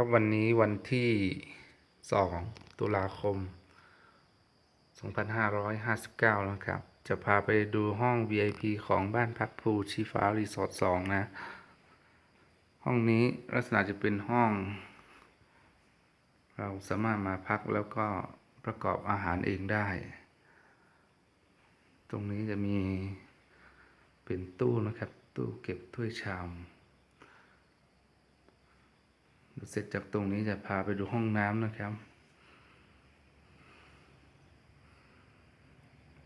ครับวันนี้วันที่สองตุลาคม 2559 นะครับ จะพาไปดูห้อง VIP ของบ้านพักภูชีฟ้ารีสอร์ท2นะ ห้องนี้ลักษณะจะเป็นห้อง เราสามารถมาพักแล้วก็ประกอบอาหารเองได้ ตรงนี้จะมีเป็นตู้นะครับ ตู้เก็บถ้วยชาม เสร็จจากตรงนี้จะพาไปดูห้องน้ำนะครับ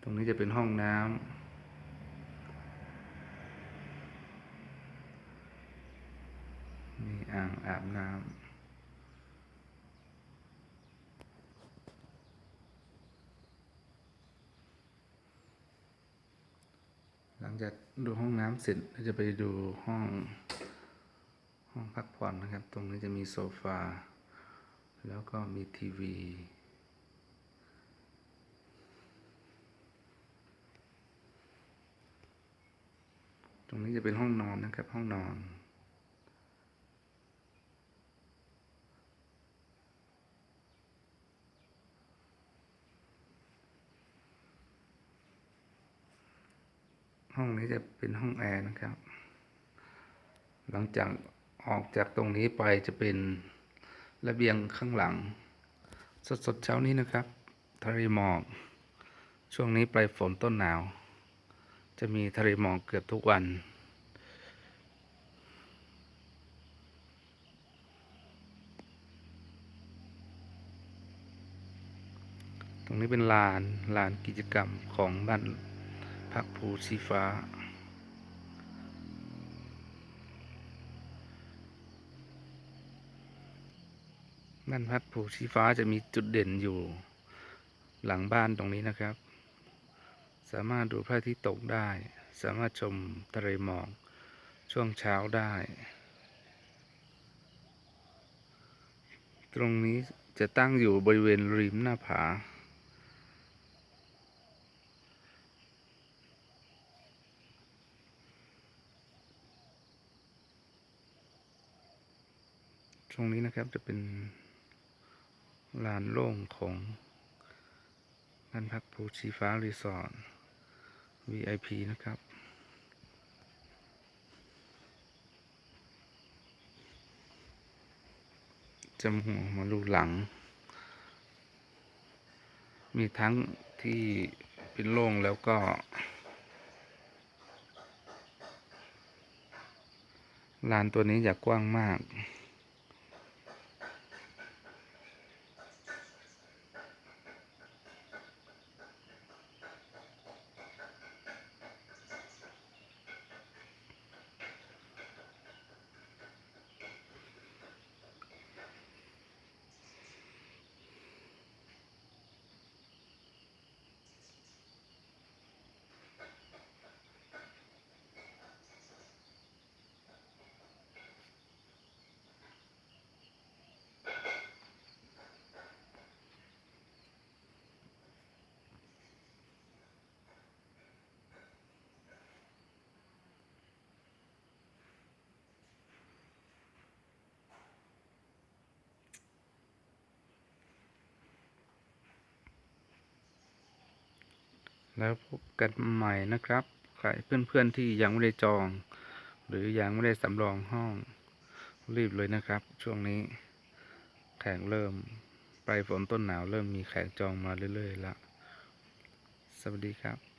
ตรงนี้จะเป็นห้องน้ำมีอ่างอาบน้ำ หลังจากดูห้องน้ำเสร็จเราจะไปดูห้อง ห้องพักผ่อนนะครับ ตรงนี้จะมีโซฟา แล้วก็มีทีวี ตรงนี้จะเป็นห้องนอนนะครับ ห้องนอนห้องนี้จะเป็นห้องแอร์นะครับ หลังจาก ออกจากตรงนี้ไปจะเป็นระเบียงข้างหลัง สดๆเช้านี้นะครับทะเลหมอก ช่วงนี้ปลายฝนต้นหนาว จะมีทะเลหมอกเกือบทุกวัน ตรงนี้เป็นลานลานกิจกรรมของบ้านพักภูชีฟ้า บ้านพักภูชีฟ้าจะมีจุดเด่นอยู่หลังบ้านตรงนี้นะครับ สามารถดูพระอาทิตย์ตกได้ สามารถชมทะเลหมอกช่วงเช้าได้ ตรงนี้จะตั้งอยู่บริเวณริมหน้าผา ตรงนี้นะครับจะเป็น ลานโล่งของบ้านพักภูชีฟ้ารีสอร์ท VIP นะครับ จำหัวมาลูหลัง มีทั้งที่เป็นโล่งแล้วก็ลานตัวนี้อยากกว้างมาก แล้วพบกันใหม่นะครับใครเพื่อนๆที่ยังไม่ได้จอง หรือยังไม่ได้สำรองห้อง รีบเลยนะครับ ช่วงนี้ แขกเริ่มปลายฝนต้นหนาวเริ่มมีแขกจองมาเรื่อยๆแล้วสวัสดีครับ